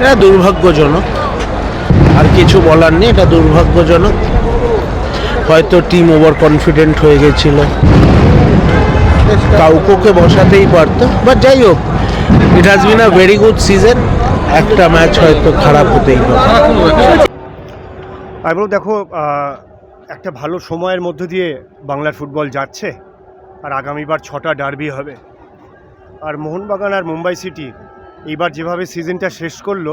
এটা দুর্ভাগ্যজনক। আর কিছু বলার নেই, এটা দুর্ভাগ্যজনক। হয়তো টিম ওভার কনফিডেন্ট হয়ে গেছিল। কাউকে বসাতেই পারতো। বাট যাই হোক it has been a very good season একটা ম্যাচ হয়তো খারাপ হতেই পারে। আমি দেখো একটা ভালো সময়ের মধ্য দিয়ে বাংলার ফুটবল যাচ্ছে। আর আগামীবার ছটা ডার্বি হবে। আর মোহনবাগান আর মুম্বাই সিটি এইবার যেভাবে সিজনটা শেষ করল,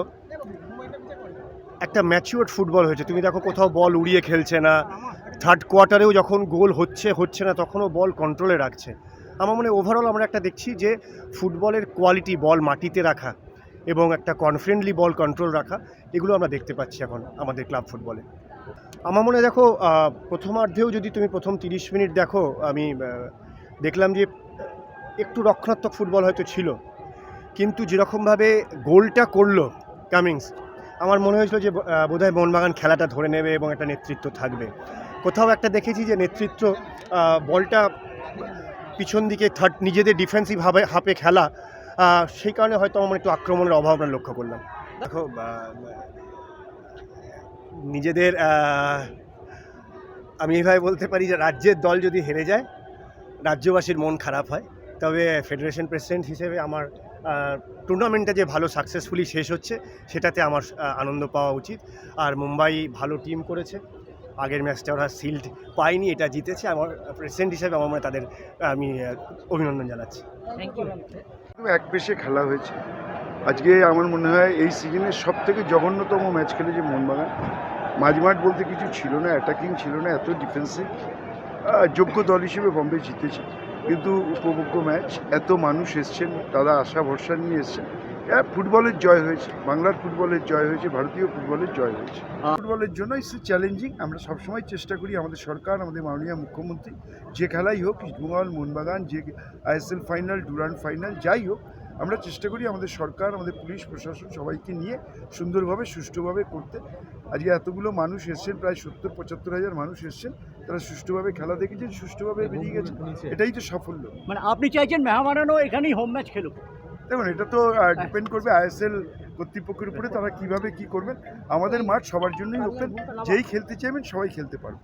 একটা ম্যাচিওর ফুটবল হয়েছে। তুমি দেখো কোথাও বল উড়িয়ে খেলছে না। থার্ড কোয়ার্টারেও যখন গোল হচ্ছে হচ্ছে না, তখনও বল কন্ট্রোলে রাখছে। আমার মনে ওভারঅল আমরা একটা দেখছি যে ফুটবলের কোয়ালিটি বল মাটিতে রাখা এবং একটা কনফিডেন্টলি বল কন্ট্রোল রাখা, এগুলো আমরা দেখতে পাচ্ছি এখন আমাদের ক্লাব ফুটবলে আমার মনে দেখো প্রথমার্ধেও যদি তুমি প্রথম তিরিশ মিনিট দেখো, আমি দেখলাম যে একটু রক্ষণাত্মক ফুটবল হয়তো ছিল। কিন্তু যেরকমভাবে গোলটা করল কামিংস, আমার মনে হয়েছিল যে বোধহয় মোহনবাগান খেলাটা ধরে নেবে এবং একটা নেতৃত্ব থাকবে। কোথাও একটা দেখেছি যে, নেতৃত্ব বলটা পিছন দিকে থার্ড নিজেদের ডিফেন্সিভ হাবে হাফে খেলা সেই কারণে হয়তো আমার একটু আক্রমণের অভাব আমরা লক্ষ্য করলাম। দেখো নিজেদের আমি এইভাবে বলতে পারি যে, রাজ্যের দল যদি হেরে যায়, রাজ্যবাসীর মন খারাপ হয়। তবে ফেডারেশন প্রেসিডেন্ট হিসেবে আমার টুর্নামেন্টটা যে ভালো সাকসেসফুলি শেষ হচ্ছে সেটাতে আমার আনন্দ পাওয়া উচিত। আর মুম্বাই ভালো টিম করেছে। আগের ম্যাচটা ওরা সিল্ড পায়নি এটা জিতেছে। আমার প্রেসিডেন্ট হিসাবে আমার মনে তাদের আমি অভিনন্দন জানাচ্ছি। একদম এক পেশে খেলা হয়েছে। আজকে আমার মনে হয় এই সিজনের সব থেকে জঘন্যতম ম্যাচ খেলেছে মোহনবাগান। মাঝমাঠ বলতে কিছু ছিল না অ্যাটাকিং ছিল না এত ডিফেন্সিভ যোগ্য দল হিসেবে বম্বে জিতেছে। কিন্তু উপভোগ্য ম্যাচ, এত মানুষ এসছেন, তারা আশা ভরসা নিয়ে এসছেন। হ্যাঁ ফুটবলের জয় হয়েছে, বাংলার ফুটবলের জয় হয়েছে, ভারতীয় ফুটবলের জয় হয়েছে। ফুটবলের জন্য ইটস চ্যালেঞ্জিং আমরা সবসময় চেষ্টা করি আমাদের সরকার, আমাদের মাননীয় মুখ্যমন্ত্রী, যে খেলাই হোক, ইস্টবেঙ্গল, মোহনবাগান, যে আইএসএল ফাইনাল ডুরান ফাইনাল যাই হোক আমরা চেষ্টা করি আমাদের সরকার আমাদের পুলিশ প্রশাসন সবাইকে নিয়ে সুন্দরভাবে সুষ্ঠুভাবে করতে। আজকে এতগুলো মানুষ এসছেন প্রায় সত্তর পঁচাত্তর হাজার মানুষ এসছেন। তারা সুষ্ঠুভাবে খেলা দেখেছেন সুষ্ঠুভাবে বেরিয়ে গেছে এটাই তো সাফল্য। মানে আপনি চাইছেন মেহমানানো এখানেই হোম ম্যাচ খেলুক। দেখুন এটা তো ডিপেন্ড করবে আইএসএল কর্তৃপক্ষের উপরে তারা কীভাবে কি করবেন। আমাদের মাঠ সবার জন্যই ওপেন যেই খেলতে চাইবেন সবাই খেলতে পারবে।